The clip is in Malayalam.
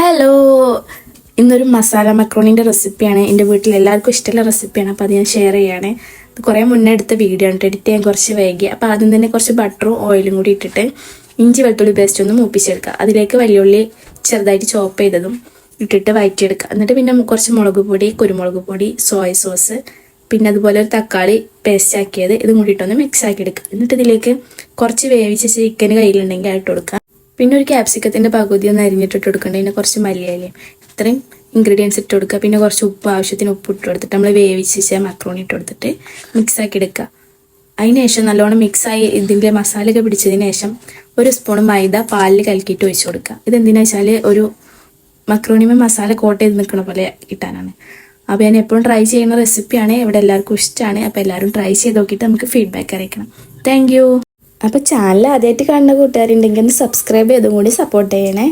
ഹലോ ഇന്നൊരു മസാല മക്രോണിന്റെ റെസിപ്പിയാണ് എന്റെ വീട്ടിൽ എല്ലാവർക്കും ഇഷ്ടമുള്ള റെസിപ്പിയാണ് അപ്പോൾ അത് ഞാൻ ഷെയർ ചെയ്യുകയാണ് ഇത് കുറേ മുന്നേ എടുത്ത വീഡിയോ ആണ് എഡിറ്റ് ചെയ്യാൻ കുറച്ച് വൈകി. അപ്പോൾ ആദ്യം തന്നെ കുറച്ച് ബട്ടറും ഓയിലും കൂടി ഇട്ടിട്ട് ഇഞ്ചി വെളുത്തുള്ളി പേസ്റ്റ് ഒന്ന് മൂപ്പിച്ചെടുക്കുക. അതിലേക്ക് വലിയുള്ളി ചെറുതായിട്ട് ചോപ്പ് ചെയ്തതും ഇട്ടിട്ട് വഴറ്റിയെടുക്കുക എന്നിട്ട് പിന്നെ കുറച്ച് മുളക് പൊടി കുരുമുളക് പൊടി സോയ സോസ് പിന്നെ അതുപോലെ ഒരു തക്കാളി പേസ്റ്റ് ആക്കിയത്. ഇതും കൂടിയിട്ടൊന്ന് മിക്സ് ആക്കി എടുക്കുക. എന്നിട്ട് ഇതിലേക്ക് കുറച്ച് വേവിച്ച ചിക്കൻ കയ്യിലുണ്ടെങ്കിൽ ആയിട്ട് കൊടുക്കുക. പിന്നെ ഒരു ക്യാപ്സിക്കത്തിന്റെ പകുതി ഒന്ന് അരിഞ്ഞിട്ടിട്ട് കൊടുക്കണ്ട. പിന്നെ കുറച്ച് മല്ലിയിലയും ഇത്രയും ഇൻഗ്രീഡിയൻസ് ഇട്ട് കൊടുക്കുക. പിന്നെ കുറച്ച് ഉപ്പ് ആവശ്യത്തിന് ഉപ്പ് ഇട്ട് കൊടുത്തിട്ട് നമ്മൾ വേവിച്ച് മക്രോണി ഇട്ട് കൊടുത്തിട്ട് മിക്സ് ആക്കി എടുക്കുക. അതിന് ശേഷം നല്ലോണം മിക്സായി ഇതിന്റെ മസാലയൊക്കെ പിടിച്ചതിന് ശേഷം ഒരു സ്പൂൺ മൈദ പാലിൽ കലക്കിയിട്ട് ഒഴിച്ചു കൊടുക്കുക. ഇതെന്തിനാ വെച്ചാൽ ഒരു മക്രോണിമ മസാല കോട്ട് ചെയ്ത് നിൽക്കുന്ന പോലെ കിട്ടാനാണ്. അപ്പോൾ ഞാൻ എപ്പോഴും ട്രൈ ചെയ്യുന്ന റെസിപ്പിയാണ് ഇവിടെ എല്ലാവർക്കും ഇഷ്ടമാണ് അപ്പോൾ എല്ലാവരും ട്രൈ ചെയ്ത് നോക്കിയിട്ട് നമുക്ക് ഫീഡ്ബാക്ക് അറിയിക്കണം. താങ്ക് അപ്പോൾ ചാനൽ ആദ്യമായിട്ട് കാണുന്ന കൂട്ടുകാരുണ്ടെങ്കിൽ ഒന്ന് സബ്സ്ക്രൈബ് ചെയ്തും കൂടി സപ്പോർട്ട് ചെയ്യണേ.